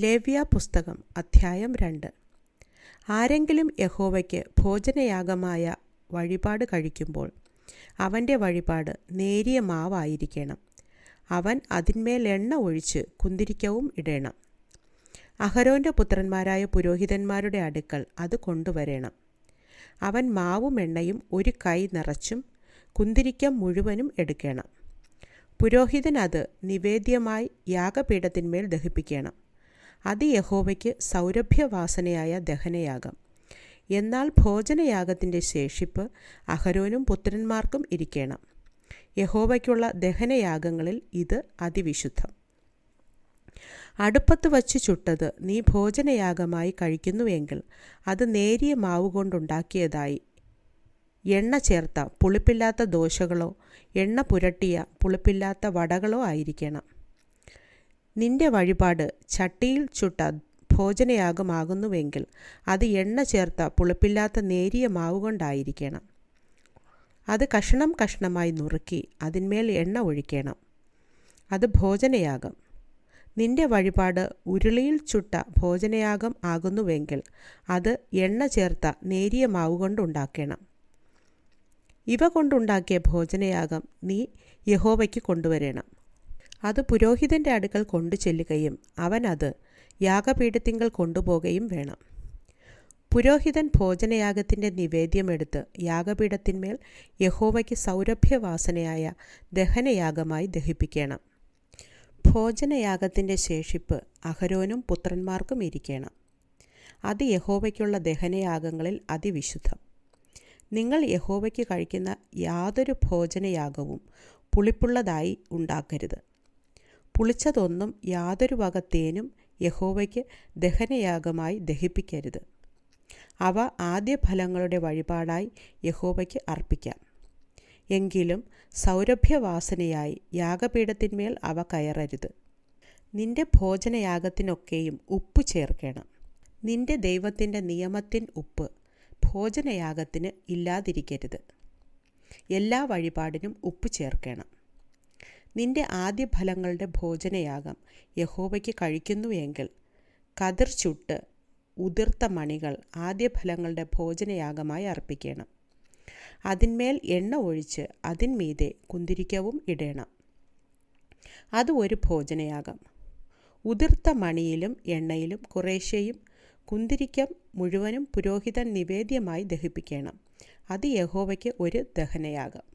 ലേവ്യ പുസ്തകം അധ്യായം രണ്ട്. ആരെങ്കിലും യഹോവയ്ക്ക് ഭോജനയാഗമായ വഴിപാട് കഴിക്കുമ്പോൾ അവന്റെ വഴിപാട് നേരിയ മാവായിരിക്കണം. അവൻ അതിന്മേൽ എണ്ണ ഒഴിച്ച് കുന്തിരിക്കവും ഇടേണം. അഹരോന്റെ പുത്രന്മാരായ പുരോഹിതന്മാരുടെ അടുക്കൽ അത് കൊണ്ടുവരേണം. അവൻ മാവും എണ്ണയും ഒരു കൈ നിറച്ചും കുന്തിരിക്കം മുഴുവനും എടുക്കണം. പുരോഹിതൻ അത് നിവേദ്യമായി യാഗപീഠത്തിന്മേൽ ദഹിപ്പിക്കണം. അത് യഹോവയ്ക്ക് സൗരഭ്യവാസനയായ ദഹനയാഗം. എന്നാൽ ഭോജനയാഗത്തിന്റെ ശേഷിപ്പ് അഹരോനും പുത്രന്മാർക്കും ഇരിക്കണം. യഹോവയ്ക്കുള്ള ദഹനയാഗങ്ങളിൽ ഇത് അതിവിശുദ്ധം. അടുപ്പത്ത് വച്ച് ചുട്ടത് നീ ഭോജനയാഗമായി കഴിക്കുന്നുവെങ്കിൽ അത് നേരിയ മാവ് കൊണ്ടുണ്ടാക്കിയതായി. എണ്ണ ചേർത്ത പുളിപ്പില്ലാത്ത ദോശകളോ എണ്ണ പുരട്ടിയ പുളിപ്പില്ലാത്ത വടകളോ ആയിരിക്കണം. നിന്റെ വഴിപാട് ചട്ടിയിൽ ചുട്ട ഭോജനയാഗമാകുന്നുവെങ്കിൽ അത് എണ്ണ ചേർത്ത പുളിപ്പില്ലാത്ത നേരിയ മാവ് കൊണ്ടായിരിക്കണം അത് കഷണം കഷണമായി നുറുക്കി അതിന്മേൽ എണ്ണ ഒഴിക്കണം. അത് ഭോജനയാഗം. നിന്റെ വഴിപാട് ഉരുളിയിൽ ചുട്ട ഭോജനയാഗം ആകുന്നുവെങ്കിൽ അത് എണ്ണ ചേർത്ത നേരിയ മാവ് കൊണ്ടുണ്ടാക്കണം ഇവ കൊണ്ടുണ്ടാക്കിയ ഭോജനയാഗം നീ യഹോവയ്ക്ക് കൊണ്ടുവരണം. അത് പുരോഹിതന്റെ അടുക്കൽ കൊണ്ടു ചെല്ലുകയും അവൻ അത് യാഗപീഠത്തിങ്കൽ കൊണ്ടുപോകുകയും വേണം. പുരോഹിതൻ ഭോജനയാഗത്തിന്റെ നിവേദ്യമെടുത്ത് യാഗപീഠത്തിന്മേൽ യഹോവയ്ക്ക് സൗരഭ്യവാസനയായ ദഹനയാഗമായി ദഹിപ്പിക്കണം. ഭോജനയാഗത്തിന്റെ ശേഷിപ്പ് അഹരോനും പുത്രന്മാർക്കും ഇരിക്കണം. അത് യഹോവയ്ക്കുള്ള ദഹനയാഗങ്ങളിൽ അതിവിശുദ്ധം. നിങ്ങൾ യഹോവയ്ക്ക് കഴിക്കുന്ന യാതൊരു ഭോജനയാഗവും പുളിപ്പുള്ളതായി ഉണ്ടാക്കരുത്. പുളിച്ചതൊന്നും യാതൊരു വക തേനും യഹോവയ്ക്ക് ദഹനയാഗമായി ദഹിപ്പിക്കരുത്. അവ ആദ്യ ഫലങ്ങളുടെ വഴിപാടായി യഹോവയ്ക്ക് അർപ്പിക്കാം. എങ്കിലും സൗരഭ്യവാസനയായി യാഗപീഠത്തിന്മേൽ അവ കയറരുത്. നിന്റെ ഭോജനയാഗത്തിനൊക്കെയും ഉപ്പ് ചേർക്കണം. നിന്റെ ദൈവത്തിന്റെ നിയമത്തിൻ ഉപ്പ് ഭോജനയാഗത്തിന് ഇല്ലാതിരിക്കരുത്. എല്ലാ വഴിപാടിനും ഉപ്പ് ചേർക്കണം. നിന്റെ ആദ്യ ഫലങ്ങളുടെ ഭോജനയാഗം യഹോവയ്ക്ക് കഴിക്കുന്നുവെങ്കിൽ കതിർ ചുട്ട് ഉതിർത്ത മണികൾ ആദ്യ ഫലങ്ങളുടെ ഭോജനയാഗമായി അർപ്പിക്കണം. അതിന്മേൽ എണ്ണ ഒഴിച്ച് അതിന്മീതെ കുന്തിരിക്കവും ഇടണം. അത് ഒരു ഭോജനയാഗം. ഉതിർത്ത മണിയിലും എണ്ണയിലും കുറേശ്ശെയും കുന്തിരിക്കം മുഴുവനും പുരോഹിതൻ നിവേദ്യമായി ദഹിപ്പിക്കണം. അത് യഹോവയ്ക്ക് ഒരു ദഹനയാഗം.